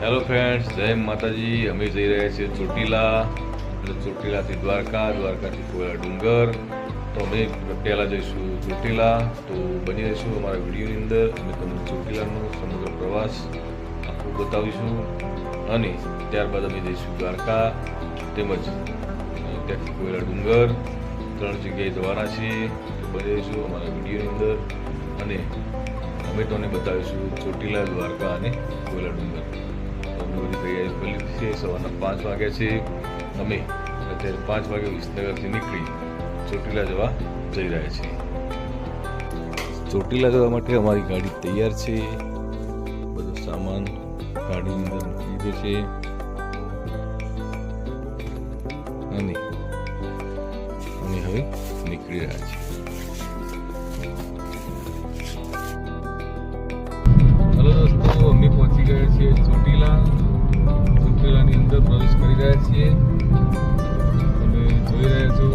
Hello friends જય માતાજી. અમે જઈ રહ્યા છીએ ચોટીલા. એટલે ચોટીલાથી દ્વારકા, દ્વારકાથી કોયલા ડુંગર. તો અમે પહેલાં જઈશું ચોટીલા. તો બની રહીશું અમારા વિડીયોની અંદર. અમે તમને ચોટીલાનો સમગ્ર પ્રવાસ આખું બતાવીશું. અને ત્યારબાદ અમે જઈશું દ્વારકા તેમજ ત્યાંથી કોયલા ડુંગર. ત્રણ જગ્યાએ જવાના છીએ. બની રહીશું અમારા વિડીયોની અંદર. અને અમે તમને બતાવીશું ચોટીલા, દ્વારકા અને કોયલા ડુંગર. તો તૈયારી કરી છે, સવારના પાંચ વાગ્યા છે. અમે અત્યારે પાંચ વાગે વિસનગરથી નીકળી ચોટીલા જવા જઈ રહ્યા છીએ. ચોટીલા જવા માટે અમારી ગાડી તૈયાર છે. બધો સામાન ગાડીની અંદર દીધો છે. અને અમે હવે નીકળી રહ્યા છીએ. હલો દોસ્તો, અમે પહોંચી ગયા છીએ ચોટીલા. રહ્યા છીએ. તમે જોઈ રહ્યા છો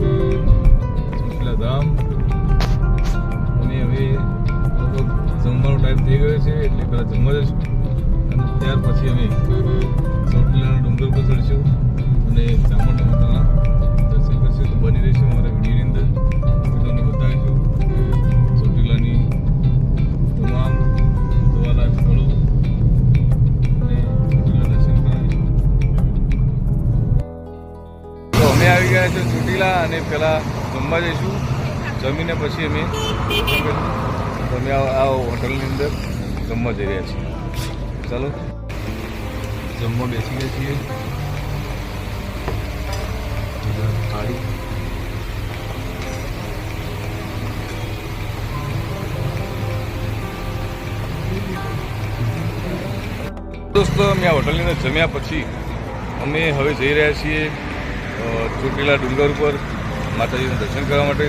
ચોટીલા ધામ. અને હવે જમવાનો ટાઈમ થઈ ગયો છે, એટલે પહેલાં જમવા જઈશું. અને ત્યાર પછી અમે ચોટીલાના ડુંગર પર ચડીશું. ચોટીલા પહેલાં જમવા જઈશું. જમીને પછી અમે દર્શન કરીશું? તો અમે આ હોટલની અંદર જમવા જઈ રહ્યા છીએ. ચાલો. જમવા બેસી ગયા છીએ. દોસ્તો, અમે આ હોટલની અંદર જમ્યા પછી અમે હવે જઈ રહ્યા છીએ ચોટીલા ડુંગર ઉપર. માતાજીના દર્શન કરવા માટે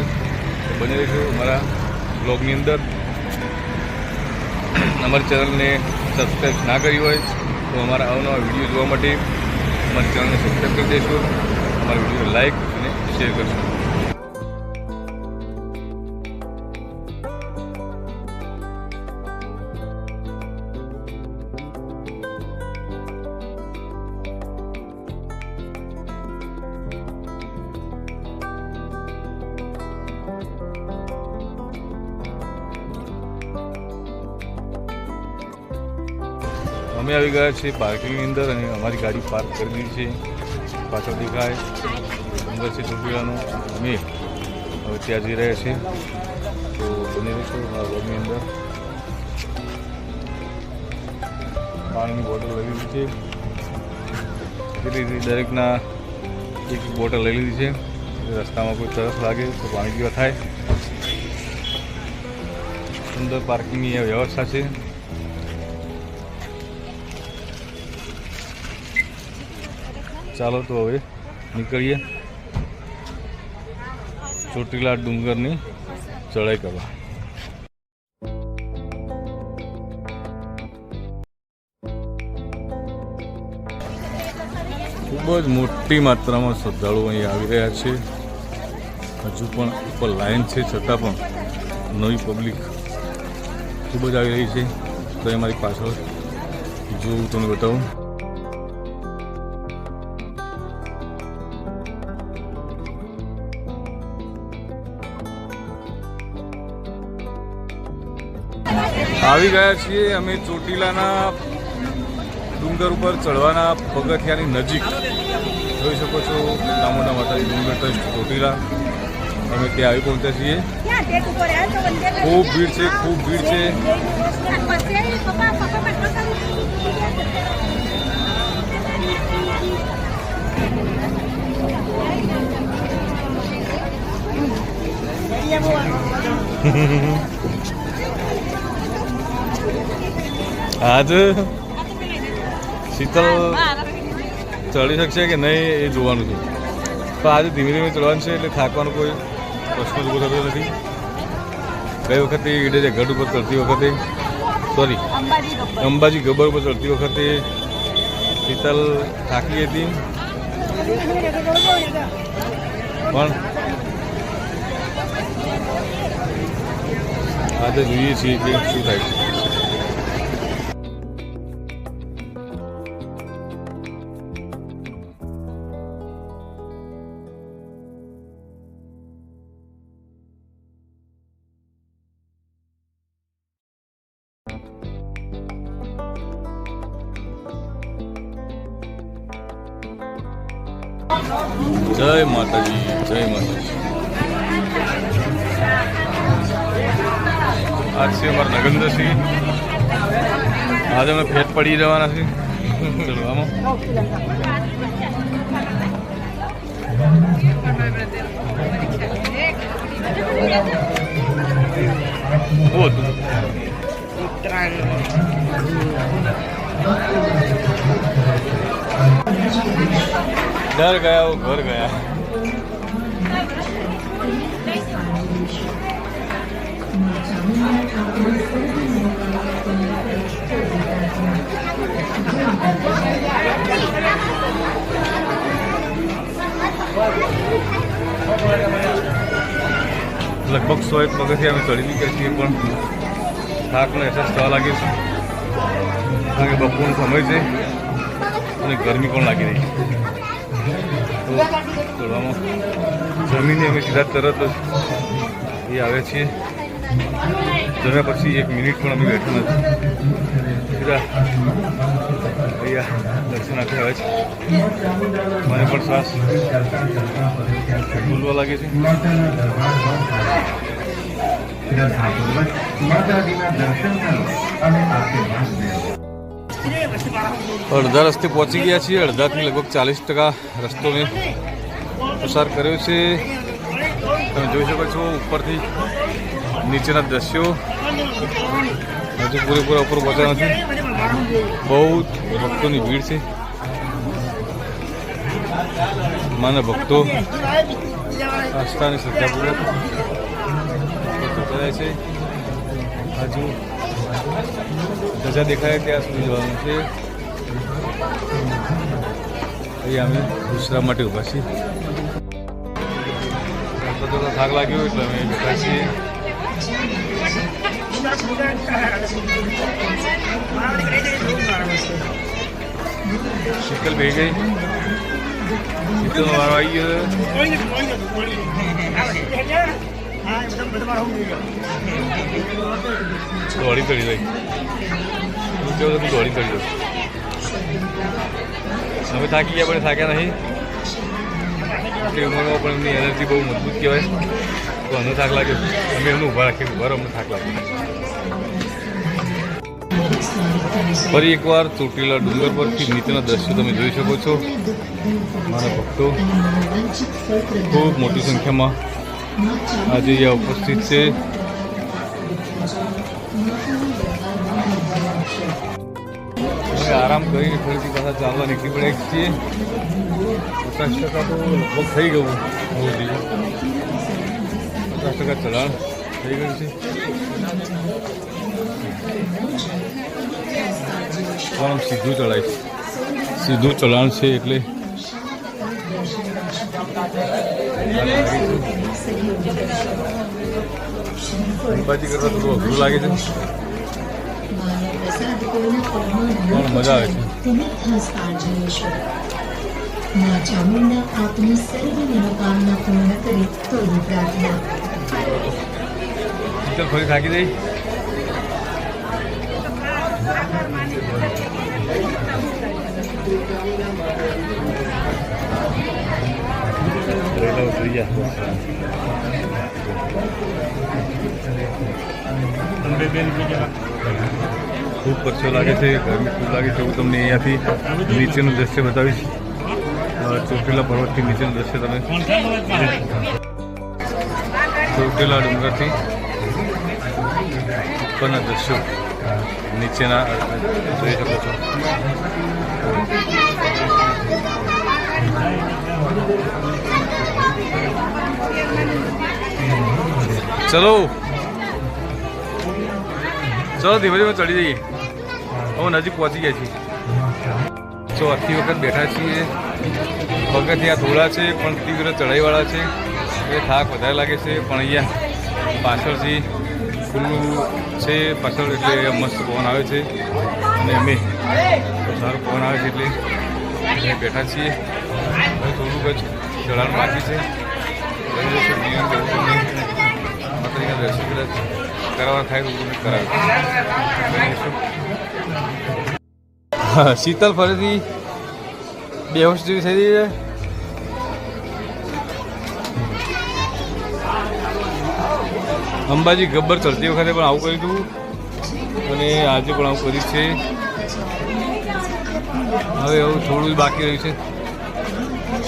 બની રહીશું અમારા બ્લોગની અંદર અમારી ચેનલને સબસ્ક્રાઈબ ના કરી હોય તો અમારા અવનવા વીડિયો જોવા માટે અમારી ચેનલને સબસ્ક્રાઈબ કરી દઈશું અમારા વીડિયો લાઈક અને શેર કરશો અમે આવી ગયા છીએ પાર્કિંગની અંદર અને અમારી ગાડી પાર્ક કરી દીધી છે. પાછળ દેખાય. ડુંગર છે ચોટીલાનો અમે હવે ત્યાં જઈ રહ્યા છીએ. તો બની રહીશું રોડની અંદર? પાણીની બોટલ લઈ લીધી છે. કેટલી દરેકના એક એક બોટલ લઈ લીધી છે. રસ્તામાં કોઈ તરસ લાગે તો પાણી પીવા થાય. સુંદર પાર્કિંગની વ્યવસ્થા છે. ચાલો તો હવે નીકળીએ. ચોટીલા ડુંગરની ચડાઈ કરવા. ખૂબ જ મોટી માત્રામાં શ્રદ્ધાળુઓ અહીં આવી રહ્યા છે. હજુ પણ ઉપર લાઈન છે, છતાં પણ નવી પબ્લિક ખૂબ જ આવી રહી છે. તો એ મારી પાછળ જો હું તમને બતાવું. આવી ગયા છીએ. અમે ચોટીલાના ડુંગર ઉપર ચડવાના પગથિયાની નજીક. જોઈ શકો છો દામોદા માતાજી ડુંગર ટ્રસ્ટ ચોટીલા. અમે ત્યાં આવી પહોંચ્યા છીએ. ખૂબ ભીડ છે ખૂબ ભીડ છે. આજ શીતલ ચડી શકશે કે નહીં એ જોવાનું છે. પણ આજે ધીમે ધીમે ચડવાનું છે એટલે થાકવાનો કોઈ પ્રશ્ન ઊભો થતો નથી. ગઈ વખતે ઈડે ગઢ ઉપર ચડતી વખતે સોરી અંબાજી ગબર ઉપર ચડતી વખતે શીતલ થાકી હતી. પણ આજે જોઈએ છીએ કે શું થાય છે. જય માતાજી જય માતાજી. આજ છે અમારા નગેન્દ્રસિંહ. આજે અમે ફેટ પડી જવાના છે ચડવામાં હતું ઘર ગયા હું ઘર ગયા. લગભગ સો એક પગથિયા અમે ચડી નીકળ્યા છીએ, પણ થાકનો અહેસાસ થવા લાગ્યો છે. કારણ કે બપોરનો સમય છે અને ગરમી પણ લાગી રહી છે. તો ચડવામાં જમીને અમે સીધા તરત જ એ આવે છીએ. જમ્યા પછી એક મિનિટ પણ અમે બેઠા નથી. સીધા અહીંયા દર્શન આપી આવે છે. મને પણ શ્વાસ બોલવા લાગે છે. માતાજીના દર્શન કરો અને આશીર્વાદ મેળવો અડધા રસ્તે પહોંચી ગયા છીએ. અડધાથી લગભગ ચાલીસ ટકા રસ્તો મેં પસાર કર્યો છે. તમે જોઈ શકો છો, ઉપરથી નીચેના દ્રશ્યો હજુ પૂરેપૂરા ઉપર પહોંચ્યા નથી. બહુ ભક્તોની ભીડ છે. માના ભક્તો આસ્થાની શ્રદ્ધાપૂર્વક છે. હજુ ધજા દેખાય ત્યાં સુધી જવાનું છે. અહીંયા અમે વિશ્રામ માટે ઊભા છીએ. બધો થાક લાગ્યો એટલે અમે બેઠા છીએ. શીતલ ભેગી ગઈ. શીતલ વાળો આવી ગયો દોડી કરી ગઈ તું કેવું તું દોડી કરી દઉં અમે થાકી ગયા, પણ થાક્યા નહીં. એટલી ઉંમરમાં પણ એમની એનર્જી બહુ મજબૂત કહેવાય. તો અમને થાક લાગ્યો. અમે એમને ઊભા રાખીએ ઊભા અમને થાક લાગ્યો. ફરી એકવાર ચોટીલા ડુંગર પરથી નીચેના દ્રશ્યો તમે જોઈ શકો છો. મારા ભક્તો, ખૂબ મોટી સંખ્યામાં આજે અહીંયા ઉપસ્થિત છે. આરામ કરીને ફરીથી પાછા ચાલવા નીકળી પડ્યા છીએ પચાસ ટકા તો લગભગ થઈ ગયું મોદી પચાસ ટકા ચઢાણ થઈ ગયું છે. પણ સીધું ચડાય છે. સીધું ચઢાણ છે એટલે અંબાજી કરતાં થોડું અઘરું લાગે છે. પણ મજા આવે છે. મા ચામુંડા આપની સર્વ મનોકામના પૂર્ણ કરે તો પ્રાર્થના. ફરી થાકી જઈ રહેલા ખૂબ પરસો લાગે છે ગરમી ખૂબ લાગે છે હું તમને અહીંયાથી નીચેનું દ્રશ્ય બતાવીશ. ચોટીલા પર્વતથી નીચેનું દ્રશ્ય તમે ચોટીલા ડુંગરથી ઉપરના દ્રશ્યો નીચેના જોઈ શકો છો. ચલો. ચલો ધીમે ધીમે ચડી જઈએ. હવે નજીક પહોંચી ગયા છીએ. ચોથી વખત બેઠા છીએ. પગથિયા થોડા છે, પણ તીવ્ર ચઢાઈવાળા છે. એ થાક વધારે લાગે છે, પણ અહીંયા પાછળથી ખુલ્લું છે, પાછળ એટલે મસ્ત પવન આવે છે. અને અમે સારો પવન આવે છે એટલે બેઠા છીએ. થોડુંક જ llorar más, dice. એવી છે કરાવવા થાય તો શીતલ ફરીથી બેહોશ જેવી થઈ રહી છે. અંબાજી ગબ્બર ચડતી વખતે પણ આવું કર્યું હતું. અને આજે પણ આવું કર્યું છે. હવે એવું થોડું જ બાકી રહ્યું છે.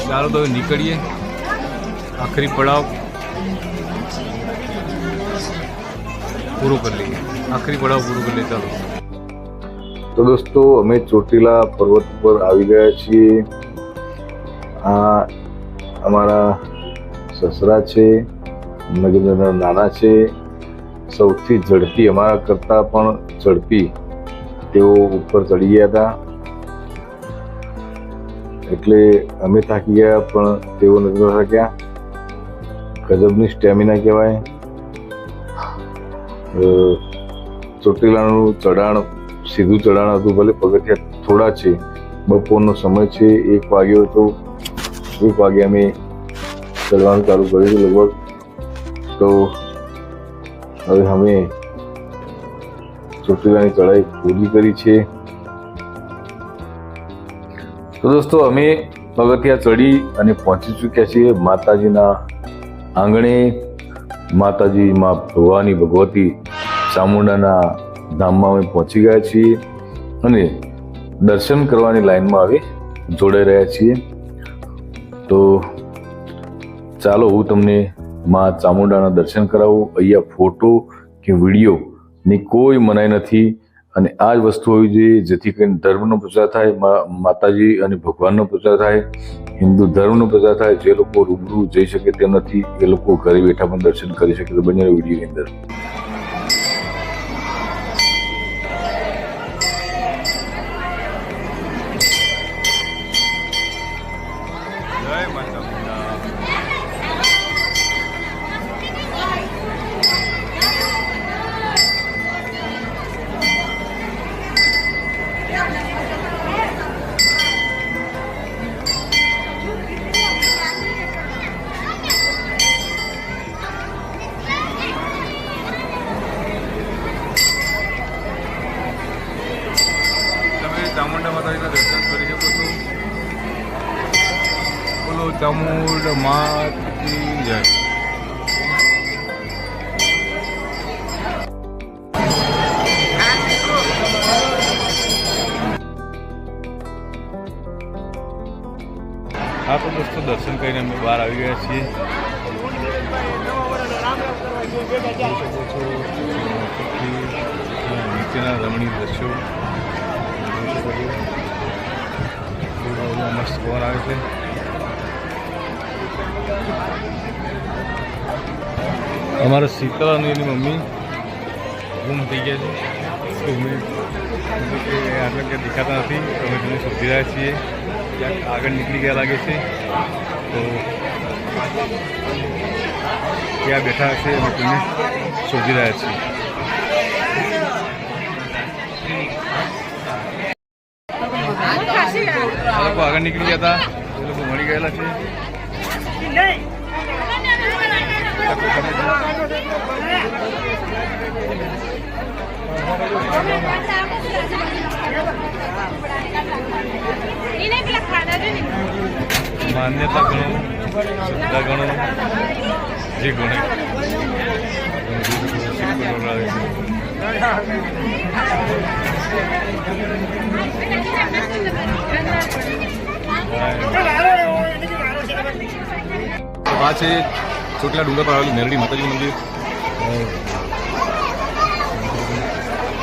ચાલો તો નીકળીએ. આખરી પડાવ. પૂરો કરી લઈએ. આખરી પડાવ પૂરો કરી લઈએ, ચાલો. તો દોસ્તો, અમે ચોટીલા પર્વત પર આવી ગયા છીએ. આ અમારા સસરા છે નગરના નાના છે. સૌથી ઝડપી અમારા કરતાં પણ ઝડપી. તેઓ ઉપર ચડી ગયા હતા. એટલે અમે થાકી ગયા, પણ તેઓ નથી થાક્યા. ગજબની સ્ટેમિના કહેવાય. ચોટીલાનું ચઢાણ, સીધું ચઢાણ હતું, ભલે પગથિયા થોડા છે. બપોરનો સમય છે, એક વાગ્યો હતો. એક વાગે અમે ચડવાનું ચાલુ કર્યું હતું લગભગ. તો હવે અમે ચોટીલાની ચઢાઈ પૂરી કરી છે. તો દોસ્તો, અમે પગથિયા ચડી અને પહોંચી ચૂક્યા છીએ માતાજીના આંગણે. માતાજી માં ભવાની ભગવતી ચામુંડાના ધામમાં અમે પહોંચી ગયા છીએ અને દર્શન કરવાની લાઈનમાં હવે જોડાઈ રહ્યા છીએ. તો ચાલો, હું તમને મા ચામુંડાના દર્શન કરાવું, અહીંયા ફોટો કે વીડિયો ની કોઈ મનાઈ નથી. અને આ જ વસ્તુ હોવી જોઈએ, જેથી કરીને ધર્મનો પ્રચાર થાય માતાજી અને ભગવાનનો પ્રચાર થાય, હિન્દુ ધર્મનો પ્રચાર થાય, જે લોકો રૂબરૂ જઈ શકે તેમ નથી, એ લોકો ઘરે બેઠા પણ દર્શન કરી શકે તો બંને વિડીયોની અંદર. ચામુંડ માતની જય. હા, તો દોસ્તો, દર્શન કરીને અમે બહાર આવી ગયા છીએ. નીચેના રમણીય દ્રશ્યો મસ્ત પવન આવે છે. અમારા શીતલ અને એની મમ્મી ગુમ થઈ ગયા છે. આટલા ક્યાં દેખાતા નથી. અમે તેને શોધી રહ્યા છીએ. ક્યાંક આગળ નીકળી ગયા લાગે છે. તો ત્યાં બેઠા હશે અમે તેને શોધી રહ્યા છીએ. આગળ નીકળી ગયા હતા. એ લોકો મળી ગયેલા છે. માન્યતા ગણો શ્રદ્ધા ગણો જે ગણે આ છે ચોટીલા ડુંગર પર આવેલું નેરડી માતાજી મંદિર.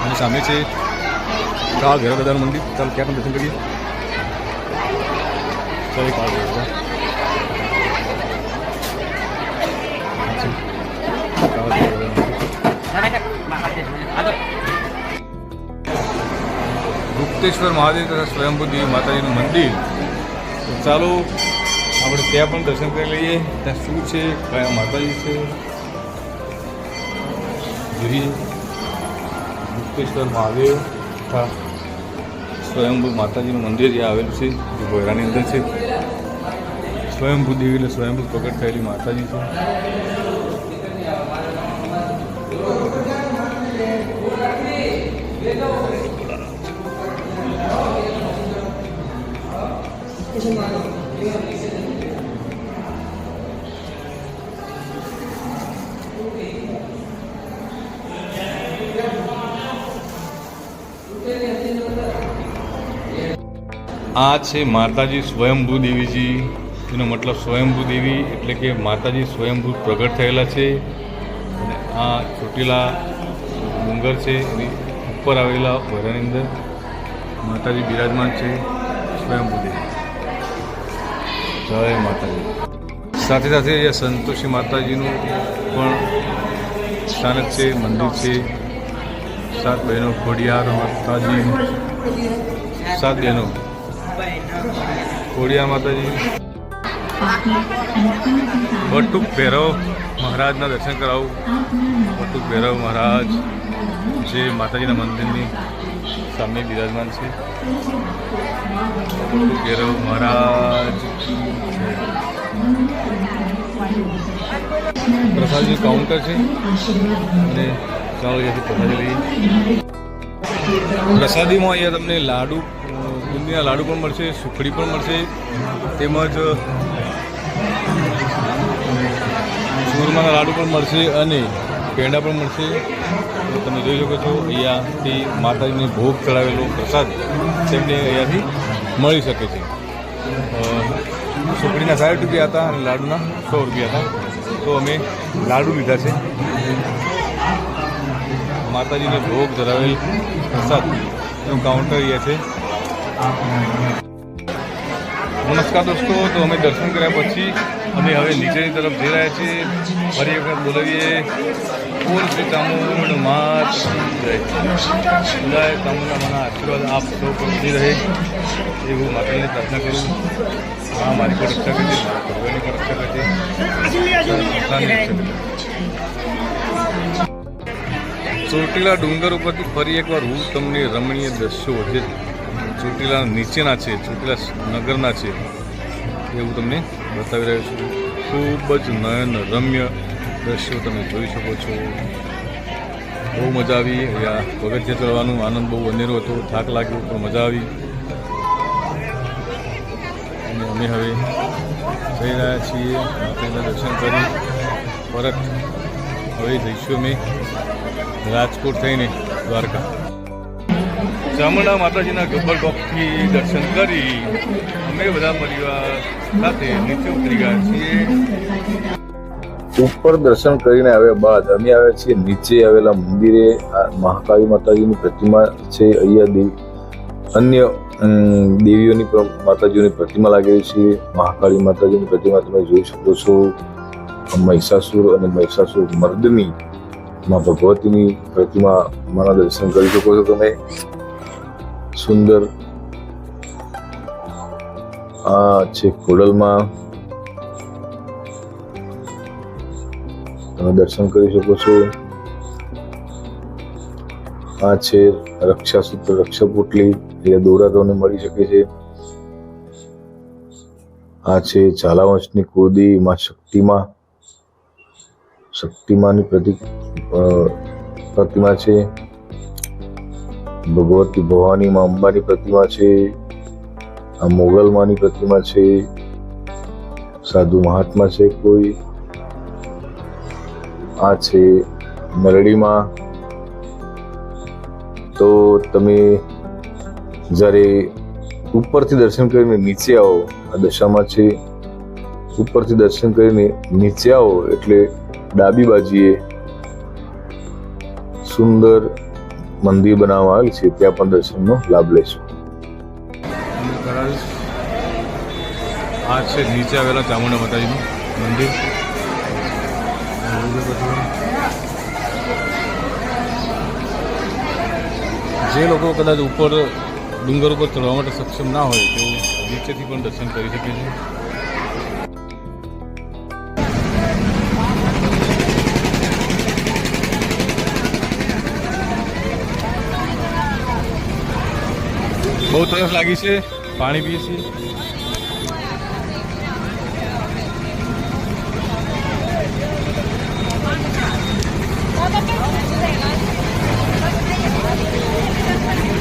અને સામે છે કાળ ભૈરવ દાદાનું મંદિર. ચાલો ક્યાં પણ દર્શન કરીએ. ચાલો કાળ. ગુપ્તેશ્વર મહાદેવ તથા સ્વયંભૂ દેવી માતાજીનું મંદિર. ચાલો ત્યાં પણ દર્શન કરી લઈએ. ત્યાં શું છે? કયા માતાજી છે? મુક્તેશ્વર મહાદેવ તથા સ્વયંભૂ માતાજીનું મંદિર જે આવેલું છે જે ભોયરાની અંદર છે. સ્વયંભૂ દેવી એટલે સ્વયંભૂ પ્રગટ થયેલી માતાજી છે. આ છે માતાજી સ્વયંભૂ દેવીજી. એનો મતલબ સ્વયંભૂ દેવી એટલે કે માતાજી સ્વયંભૂ પ્રગટ થયેલા છે. અને આ ચોટીલા ડુંગર છે એની ઉપર આવેલા વરાની અંદર માતાજી બિરાજમાન છે. સ્વયંભૂ દેવી. જય માતાજી. સાથે સાથે અહીંયા સંતોષી માતાજીનું પણ સ્થાનક છે, મંદિર છે. સાત બહેનો ખોડિયાર, માતાજી, સાત બહેનો. ખોડિયાર માતાજી. વટુક ભૈરવ મહારાજના દર્શન કરાવું. વટુક ભૈરવ મહારાજ, જે માતાજીના મંદિરની સામે બિરાજમાન છે. વટુક ભૈરવ મહારાજ. પ્રસાદજી કાઉન્ટર છે. અને ચાલો અહીંયાથી પ્રસાદી લઈએ. પ્રસાદીમાં અહીંયા તમને લાડુ બુંદીના લાડુ પણ મળશે, સુખડી પણ મળશે, તેમજ ચૂરમાના લાડુ પણ મળશે અને પેંડા પણ મળશે. તમે જોઈ શકો છો, અહીંયાથી માતાજીને ભોગ ચડાવેલો પ્રસાદ તેમને અહીંયાથી મળી શકે છે. સુખડીના સાઠ રૂપિયા હતા અને લાડુના સો રૂપિયા હતા. તો અમે લાડુ લીધા છે. માતાજીને ભોગ ધરાવેલ પ્રસાદ. એનું કાઉન્ટર અહીંયા છે. નમસ્કાર દોસ્તો, તો અમે દર્શન કર્યા પછી અમે હવે નીચેની તરફ જઈ રહ્યા છીએ. ફરી વખત બોલાવીએ. ફૂલ શ્રી ચામુંડ માત જય જય આશીર્વાદ આપ સૌ પર રહે એવું માતાને પ્રાર્થના કરું. હા, મારી પણ રક્ષા કરજે પરિવારની પણ રક્ષા કરજે ચોટીલા ડુંગર ઉપરથી ફરી એકવાર હું તમને રમણીય દ્રશ્યો જે ચોટીલા નીચેના છે, ચોટીલા નગરના છે. એવું તમને બતાવી રહ્યો છું. ખૂબ જ નયન રમ્ય દ્રશ્યો તમે જોઈ શકો છો. બહુ મજા આવી. પગથિયા ચડવાનો આનંદ બહુ અનેરો હતો. થાક લાગ્યો, પણ મજા આવી. અને અમે હવે જઈ રહ્યા છીએ. માતાજીના દર્શન કરી. પરત હવે જઈશું અમે. રાજકોટ થઈને દ્વારકા. ચામુંડા માતાજીના ગબ્બર ટોપથી દર્શન કરી અમે બધા પરિવાર સાથે નીચે ઉતરી ગયા છીએ. ઉપર દર્શન કરીને આવ્યા બાદ અમે આવ્યા છીએ નીચે આવેલા મંદિરે. મહાકાળી માતાજીની પ્રતિમા છે, અહીંયા દેવી અન્ય દેવીઓની માતાજીઓની પ્રતિમા લાગેલી છે. મહાકાળી માતાજીની પ્રતિમા તમે જોઈ શકો છો. મહિષાસુર અને મહિષાસુર મર્દની માં ભગવતીની પ્રતિમા માના દર્શન કરી શકો છો તમે. સુંદર આ છે ખોડલમાં. તમે દર્શન કરી શકો છો. આ છે રક્ષાસૂત્ર, રક્ષાપોટલી એટલે દોરા તમને મળી શકે છે. આ છે ઝાલાવંશની કુદી, માં શક્તિમાં. શક્તિમાની પ્રતિક પ્રતિમા છે. ભગવતી ભવાની માં અંબાની પ્રતિમા છે, આ મોગલમાની પ્રતિમા છે, સાધુ મહાત્મા છે કોઈ, આ છે મરડીમાં તો તમે જ્યારે ઉપરથી દર્શન કરીને નીચે આવો, આ દશામાં છે, ઉપરથી દર્શન કરીને નીચે આવો એટલે ડાબી બાજુએ સુંદર મંદિર બનાવવામાં આવેલ છે, ત્યાં પણ દર્શનનો લાભ લઈશું. આ છે નીચે આવેલા ચામુંડા માતાજીનું મંદિર. જે લોકો કદાચ ઉપર ડુંગર ઉપર ચડવા માટે સક્ષમ ના હોય તો નીચેથી પણ દર્શન કરી શકે છે. બહુ તરસ લાગી છે. પાણી પીએ છીએ.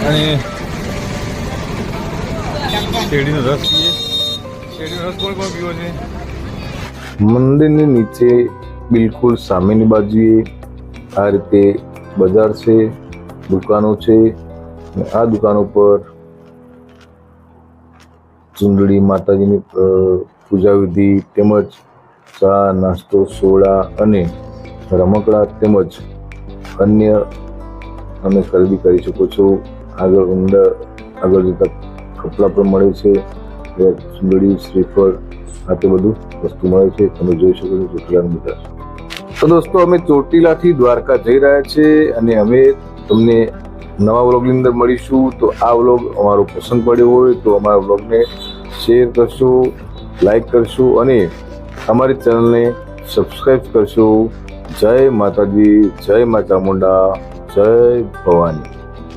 અને શેરડીનો રસ પીએ. શેરડીનો રસ કોણ કોણ પીવો છે? મંદિરની નીચે બિલકુલ સામેની બાજુએ આ રીતે બજાર છે, દુકાનો છે આ દુકાનો પર ચુંદડી માતાજીની પૂજા વિધિ તેમજ ચા, નાસ્તો, સોડા અને રમકડા તેમજ અન્ય અમે ખરીદી કરી શકો છો. આગળ અંદર આગળ જતા કપડાં પણ મળે છે. ચુંદડી શ્રીફળ, આ તે બધું વસ્તુ મળે છે. તમે જોઈ શકો છો ચોટીલાનું બજાર તો દોસ્તો, અમે ચોટીલાથી દ્વારકા જઈ રહ્યા છીએ અને અમે તમને નવા વ્લોગની અંદર મળીશું. તો આ વ્લોગ અમારો પસંદ પડ્યો હોય તો અમારા વ્લોગને શેર કરશો, લાઈક કરશો અને અમારી ચેનલને સબસ્ક્રાઈબ કરશો. જય માતાજી, જય માતા મુંડા, જય ભવાની.